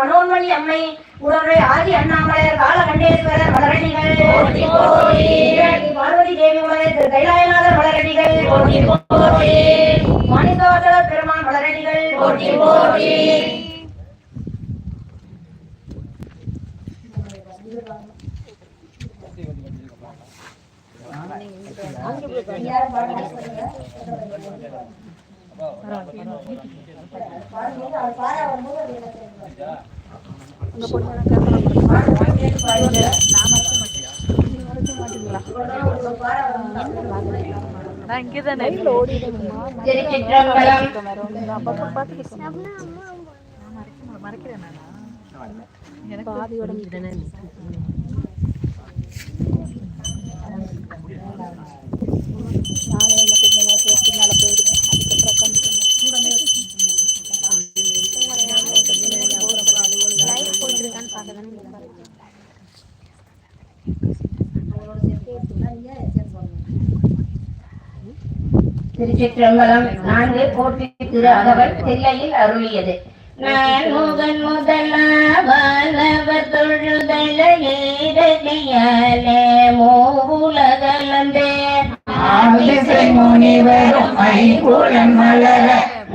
மனோன்மணி அம்மை உடனுடைய ஆதி அண்ணாமலையர் காலகண்டேஸ்வரர் இந்திராணி பார்வதி தேவி மலையர் திரு கைலாயநாதர் மலரடிகள் மாணிக்கவாசல பெருமான் மலரடிகள் யாரும் பாருங்க பாருங்க அவர் பாரா வரும்போது திருச்சிற்றம்பலம் நான்கு போற்றி திரு அகவர் தில்லையில் அருளியது. நான் முகன் முதலாவலவர் தொழுதல ஏரடியாலே மூவுலகலந்தே. ஆதிசை முனிவரும் ஐம்புலன் மலர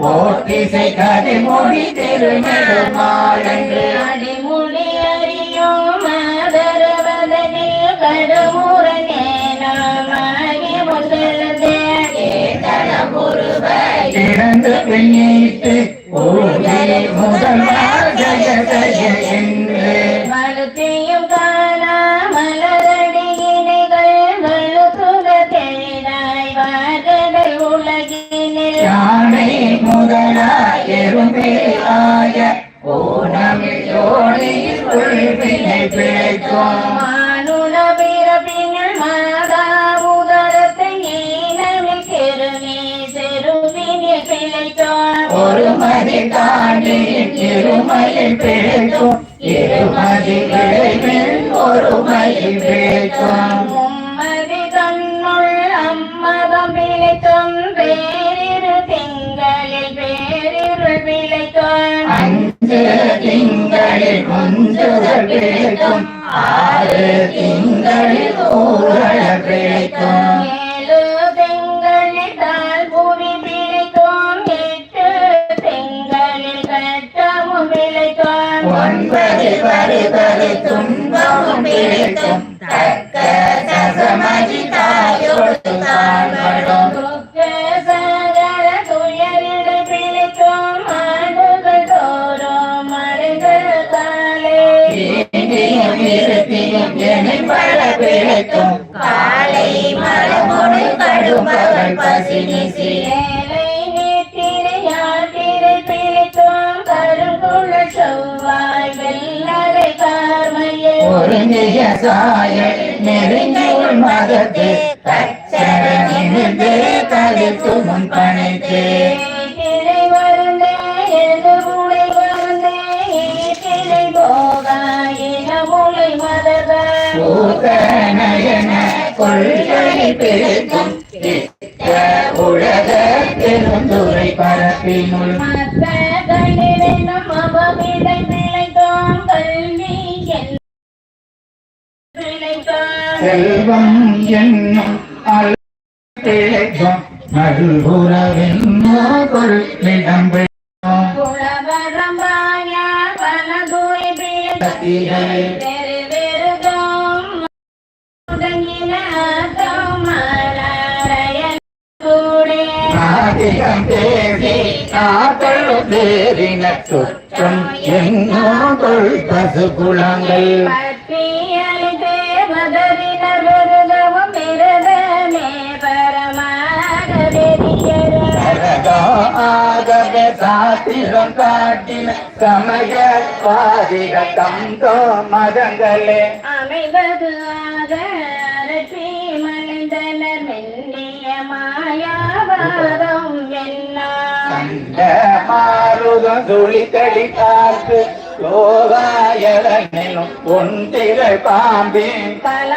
ஓட்டிசை கதை மொழி திருநெடுமாலன்று அடி பின்னிட்டு பூஜை முதல்வர் ஜய ஜய என்று. மலத்தையும் காணா மலரடியினைகள் வாகடல் உலகினில். யானை முதலாய் எறும்பேலாய ஓணமில் யோனியில் உள்பினை பிழைக்கும் தாண்டி இருமையில் பிழைக்கும் இருமதி விளைவில் ஒரு மயில் பிழைக்கும் மும்மதி தன்னுள் அம்மதம் திங்களில் அஞ்சு பிழைக்கும் ஆறு திங்களில் ஒன்பது பருபரு துன்பமும் பிழைக்கும். தக்க சசமதி தாயோடு தாழ்வடும். சகல துயரிடை பிழைத்தோம் ஆண்டுகள் தோறும் ஒருங்கிய சாய நெருங்கியுள் மதத்து தச்சரணிந்து கழித்து முன் பணித்து கொள்கை பிழைக்கும் திட்ட உலக பெருந்துரை பரப்பினுள். மத்த கண்ணிரெனும் அவமிடை முடங்கின ஆத்தம் மலரையன் கூடே ஆதிகம் தேவி ஆதல் தேரின சுற்றம் ஆகவே சாத்திரம் காட்டின சமய பாதிக தந்தோ மதங்களே அமைவது ஆக துளி மலைந்தனர் மெல்லிய மாயாவாதம் எல்லாம் பாம்பின் பல